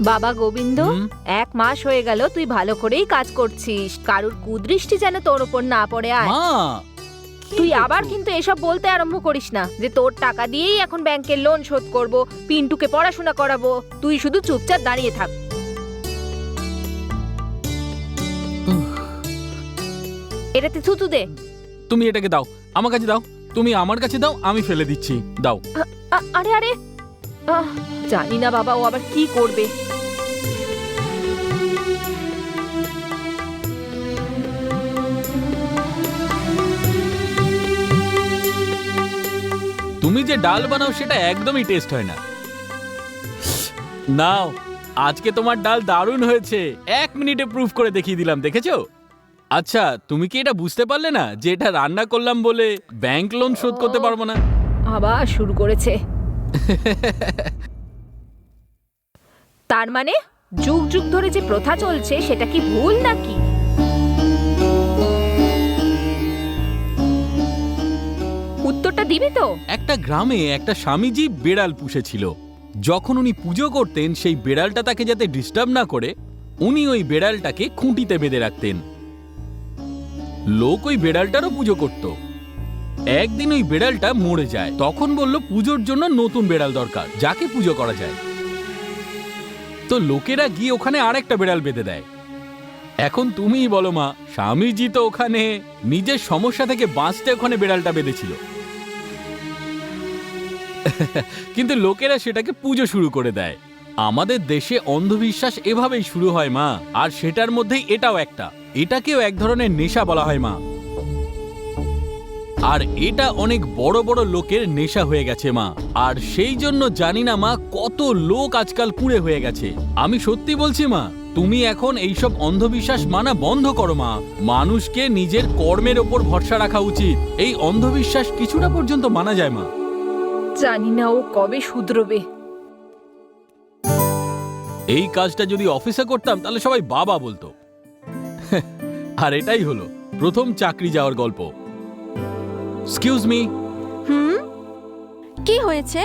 বাবা গোবিন্দ এক মাস হয়ে গেল তুই ভালো করেই কাজ করছিস। কারুর কুদৃষ্টি যেন তোর ওপর না পড়ে আয়। তুই আবার কিন্তু এসব বলতে আরম্ভ করিস না যে তোর টাকা দিয়েই এখন ব্যাংকের লোন শোধ করব পিন্টুকে পড়াশোনা করাবো। তুই শুধু চুপচাপ দাঁড়িয়ে থাক। এটাতে থুতু দে। তুমি এটাকে দাও। আমার কাছে দাও। তুমি আমার কাছে দাও আমি ফেলে দিচ্ছি। দাও। আরে আরে! আহ, জানি না বাবা ও আবার কি করবে। তুমি যে ডাল বানাও সেটা একদমই টেস্ট হয় না। নাও আজকে তোমার ডাল দারুণ হয়েছে। এক মিনিটে প্রুফ করে দেখিয়ে দিলাম দেখেছ? আচ্ছা তুমি কি এটা বুঝতে পারলে না যে এটা রান্না করলাম বলে ব্যাংক লোন শোধ করতে পারব না? আবার শুরু করেছে। তার মানে যুগ যুগ ধরে যে প্রথা চলছে, সেটা কি ভুল নাকি? উত্তরটা দিবি তো? একটা গ্রামে একটা স্বামীজি বেড়াল পুষেছিল। যখন উনি পুজো করতেন, সেই বেড়ালটা তাকে যাতে ডিস্টার্ব না করে, উনি ওই বেড়ালটাকে খুঁটিতে বেঁধে রাখতেন। লোক ওই বেড়ালটারও পুজো করত। একদিন ওই বেড়ালটা মরে যায়। তখন বলল, পুজোর জন্য নতুন বেড়াল দরকার, যাকে পুজো করা যায়। তো লোকেরা গিয়ে ওখানে আরেকটা বেড়াল বেঁধে দেয়। এখন তুমিই বলো মা, স্বামীজি তো ওখানে নিজের সমস্যা থেকে বাঁচতে ওখানে বেড়ালটা বেঁধেছিল। কিন্তু লোকেরা সেটাকে পুজো শুরু করে দেয়। আমাদের দেশে অন্ধবিশ্বাস এভাবেই শুরু হয় মা, আর সেটার মধ্যেই এটাও একটা। এটাকেও এক ধরনের নেশা বলা হয় মা। আর এটা অনেক বড় বড় লোকের নেশা হয়ে গেছে মা। আর সেই জন্য জানি না মা কত লোক আজকাল কুঁড়ে হয়ে গেছে। আমি সত্যি বলছি মা তুমি এখন এইসব অন্ধবিশ্বাস মানা বন্ধ করো মা। মানুষকে নিজের কর্মের ওপর ভরসা রাখা উচিত। এই অন্ধবিশ্বাস কিছুটা পর্যন্ত মানা যায় মা। জানি না ও কবে শুধরবে। এই কাজটা যদি অফিসে করতাম তাহলে সবাই বাবা বলতো। আর এটাই হলো প্রথম চাকরি যাওয়ার গল্প। Excuse me hmm? কি হয়েছে?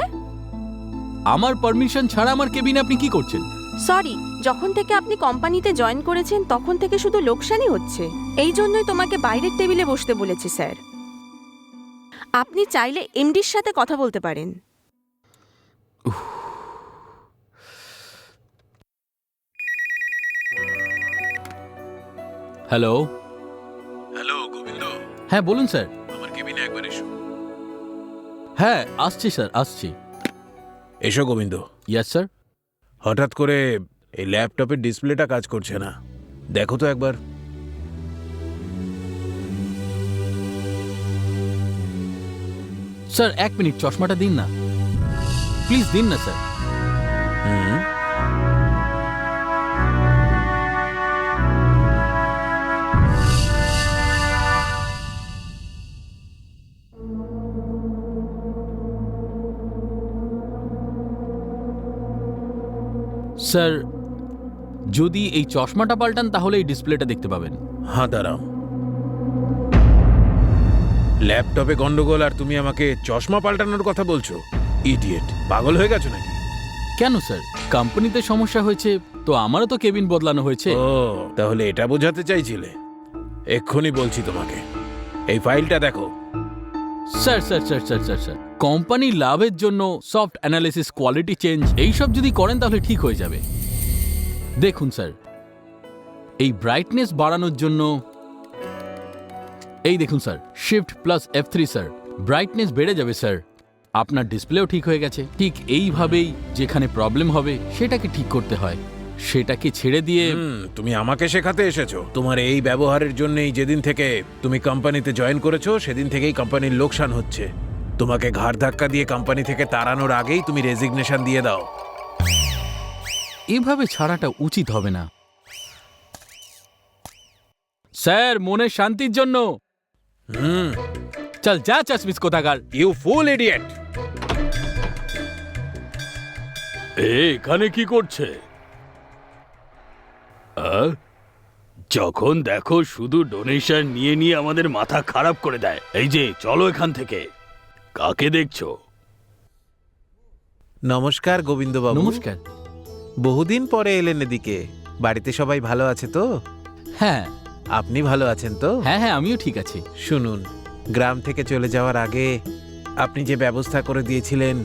আমার পারমিশন ছাড়া আমার কেবিনে আপনি কি করছেন? সরি যখন থেকে আপনি কোম্পানিতে জয়েন করেছেন তখন থেকে শুধু লোকসানই হচ্ছে। এই জন্যই তোমাকে বাইরের টেবিলে বসতে বলেছি স্যার। আপনি চাইলে এমডির সাথে কথা বলতে পারেন। Hello hello Gobinda. হ্যাঁ বলুন স্যার। কেবিনে একবার এসো হ্যাঁ আসছি স্যার আসছি। এসো গোবিন্দ। ইয়াস স্যার হঠাৎ করে এই ল্যাপটপের ডিসপ্লেটা কাজ করছে না। দেখো তো একবার। স্যার এক মিনিট চশমাটা দিন না। প্লিজ দিন না স্যার। স্যার যদি এই চশমাটা পাল্টান তাহলে এই ডিসপ্লেটা দেখতে পাবেন। হ্যাঁ দাঁড়াও। ল্যাপটপে গন্ডগোল আর তুমি আমাকে চশমা পাল্টানোর কথা বলছো? ইডিয়েট পাগল হয়ে গেছো নাকি? কেন স্যার? কোম্পানিতে সমস্যা হয়েছে তো আমারও তো কেবিন বদলানো হয়েছে। ও তাহলে এটা বোঝাতে চাইছিলে? এক্ষুনি বলছি তোমাকে। এই ফাইলটা দেখো। Sir sir sir sir sir sir. কোম্পানির লাভের জন্য সফট অ্যানালিসিস কোয়ালিটি চেঞ্জ, এইসব যদি করেন তাহলে ঠিক হয়ে যাবে। দেখুন স্যার, এই ব্রাইটনেস বাড়ানোর জন্য, এই দেখুন sir shift plus F three sir brightness বেড়ে যাবে স্যার। আপনার ডিসপ্লেও ঠিক হয়ে গেছে। ঠিক এইভাবেই যেখানে প্রবলেম হবে, সেটাকে ঠিক করতে হয়। সেটাকে ছেড়ে দিয়ে তুমি আমাকে শেখাতে এসেছ। তোমার এই ব্যবহারের জন্যই যেদিন থেকে তুমি কোম্পানিতে জয়েন করেছ, সেদিন থেকেই কোম্পানির লোকসান হচ্ছে। তোমাকে ঘাড় ধাক্কা দিয়ে কোম্পানি থেকে তাড়ানোর আগেই তুমি রেজিগনেশন দিয়ে দাও। এভাবে ছাড়াটা উচিত হবে না। স্যার মনের শান্তির জন্য। হুম। চল যা চাস চাসমিস কোথাকার। ইউ ফুল ইডিয়েট এখানে কি করছে? আ? যখন দেখো শুধু ডোনেশন নিয়ে নিয়ে আমাদের মাথা খারাপ করে দেয়। এই যে চলো এখান থেকে। কাকে দেখছ? নমস্কার গোবিন্দবাবু। নমস্কার। বহুদিন পরে এলেন এদিকে। বাড়িতে সবাই ভালো আছে তো? হ্যাঁ। আপনি ভালো আছেন তো? হ্যাঁ হ্যাঁ আমিও ঠিক আছি। শুনুন গ্রাম থেকে চলে যাওয়ার আগে আপনি যে ব্যবস্থা করে দিয়েছিলেন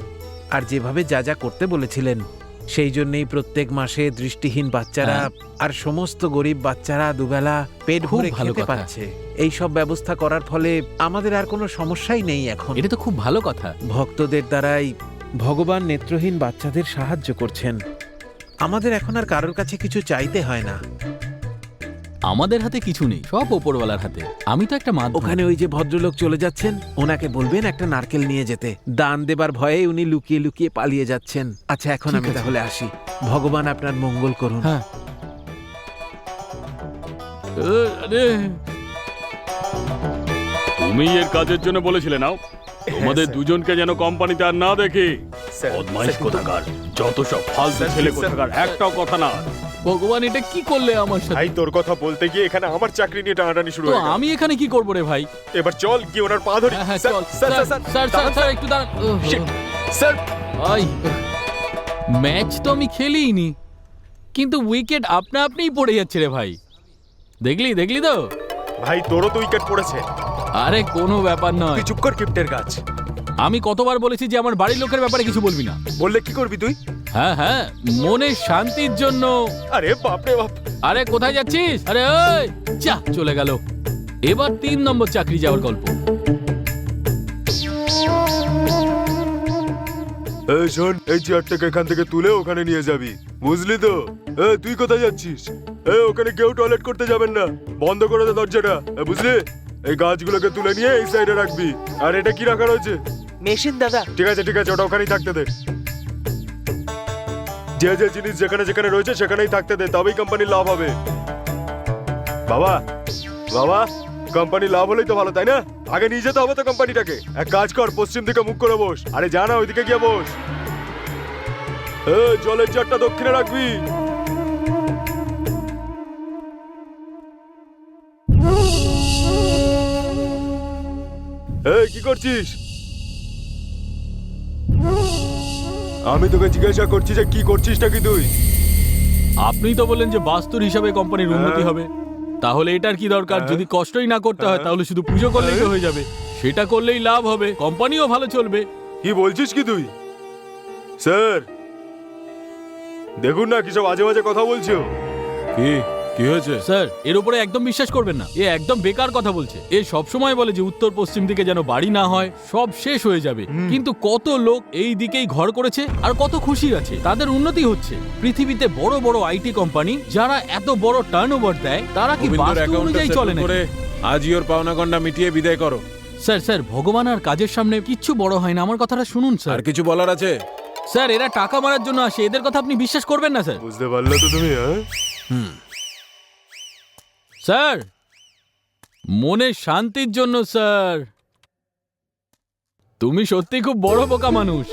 আর যেভাবে যা যা করতে বলেছিলেন সেই জন্যই প্রত্যেক মাসে দৃষ্টিহীন বাচ্চারা হ্যাঁ। আর সমস্ত গরিব বাচ্চারা দুবেলা পেট ভরে খেতে। পাচ্ছে। এই সব ব্যবস্থা করার ফলে আমাদের আর কোনো সমস্যাই নেই এখন। এটা তো খুব ভালো কথা। ভক্তদের দ্বারাই ভগবান নেত্রহীন বাচ্চাদের সাহায্য করছেন। আমাদের এখন আর কারোর কাছে কিছু চাইতে হয় না। আমাদের হাতে কিছু নেই সব ওপরওয়ালার হাতে। আমি তো একটা মাধ্যম ওখানে ওই যে ভদ্রলোক চলে যাচ্ছেন ওনাকে বলবেন একটা নারকেল নিয়ে যেতে। দান দেবার ভয়ে উনি লুকিয়ে লুকিয়ে পালিয়ে যাচ্ছেন। আচ্ছা এখন আমি তাহলে আসি। ভগবান আপনার মঙ্গল করুন। হ্যাঁ। আরে। তুমি এর কাজের জন্য বলেছিলে নাও। তোমাদের দুজনকে যেন কোম্পানিতে আর না দেখি। বদমাইশ কোথাকার যত সব ফালতু ছেলে কোথাকার একটাও কথা না। ভগবান এটা কি করলে আমার সাথে? ভাই তোর কথা বলতে গিয়ে এখানে আমার চাকরি নিয়ে টানাটানি শুরু তো হয়ে গেল। আমি এখানে কি করব রে ভাই? এবার চল কি ওনার পা ধরি। হ্যাঁ হ্যাঁ স্যার, চল। Sir sir sir sir sir sir sir একটু দাঁড়ান। Oh, Shit. Sir. I match তো আমি খেলিনি কিন্তু উইকেট আপনা আপনিই পড়ে যাচ্ছে রে ভাই। দেখলি দেখলি তো? ভাই তোরও তো উইকেট পড়েছে। আরে কোনো ব্যাপার নয়। তুই চুপ কর কিপ্টের গাছ। আমি কতবার বলেছি যে আমার বাড়ির লোকের ব্যাপারে কিছু বলবি না। বললে কি করবি তুই? হ্যাঁ হ্যাঁ মনের শান্তির জন্য। আরে বাপরে বাপ। আরে কোথায় যাচ্ছিস? আরে ওই যা চলে গেল। এবার তিন নম্বর চাকরি যাওয়ার গল্প। এই শোন এই চেয়ারটাকে এখান থেকে তুলে ওখানে নিয়ে যাবি। বুঝলি তো? এ তুই কোথায় যাচ্ছিস? এ ওখানে কেউ টয়লেট করতে যাবেন না। বন্ধ করে দে দরজাটা। এ, বুঝলি? এই গাছগুলোকে তুলে নিয়ে এই সাইডে রাখবি। আর এটা কি রাখা রয়েছে? মেশিন দাদা। ঠিক আছে ঠিক আছে ওটা ওখানেই থাকতে দে। যে যে জিনিস যেখানে যেখানে রয়েছে সেখানেই থাকতে দে, তবেই কোম্পানির লাভ হবে। বাবা বাবা কোম্পানি লাভ হলেই তো ভালো, তাই না? আগে নিয়ে যেতে হবে তো কোম্পানিটাকে এক কাজ কর, পশ্চিম দিকে মুখ করে বস। আরে যা না, ওইদিকে গিয়ে বস। জলের চারটা দক্ষিণে রাখবি। এই, কি করছিস? আমি তোকে জিজ্ঞাসা করছি যে কি করছিসটা কি তুই? আপনি তো বললেন যে বাস্তুর হিসাবে কোম্পানির উন্নতি হ্যাঁ। হবে। তাহলে এটার কি দরকার? হ্যাঁ। যদি কষ্টই না করতে হয় হ্যাঁ। তাহলে শুধু পুজো করলেই তো হ্যাঁ। যাবে। সেটা করলেই লাভ হবে। কোম্পানিও ভালো চলবে। কি বলছিস কি তুই? স্যার দেখুন না কি সব আজে বাজে কথা বলছো। কি? কি হয়েছে? স্যার এর উপরে একদম বিশ্বাস করবেন না। এ একদম বেকার কথা বলছে। এ সব সময় বলে যে উত্তর পশ্চিম দিকে যেন বাড়ি না হয় সব শেষ হয়ে যাবে। কিন্তু কত লোক এই দিকেই ঘর করেছে আর কত খুশি আছে? তাদের উন্নতি হচ্ছে। পৃথিবীতে বড় বড় আইটি কোম্পানি যারা এত বড় টার্নওভার দেয় তারা কি বাস্তু অনুযায়ী চলে না আজই ওর পাওনা গন্ডা মিটিয়ে বিদায় করো। স্যার স্যার ভগবান আর কাজের সামনে কিচ্ছু বড় হয় না। আমার কথাটা শুনুন স্যার। আর কিছু বলার আছে? স্যার এরা টাকা মারার জন্য আসে। এদের কথা আপনি বিশ্বাস করবেন না স্যার। বুঝতে পারলে তো তুমি হ্যাঁ? স্যার মনে শান্তির জন্য স্যার। তুমি সত্যি খুব বড় বোকা মানুষ।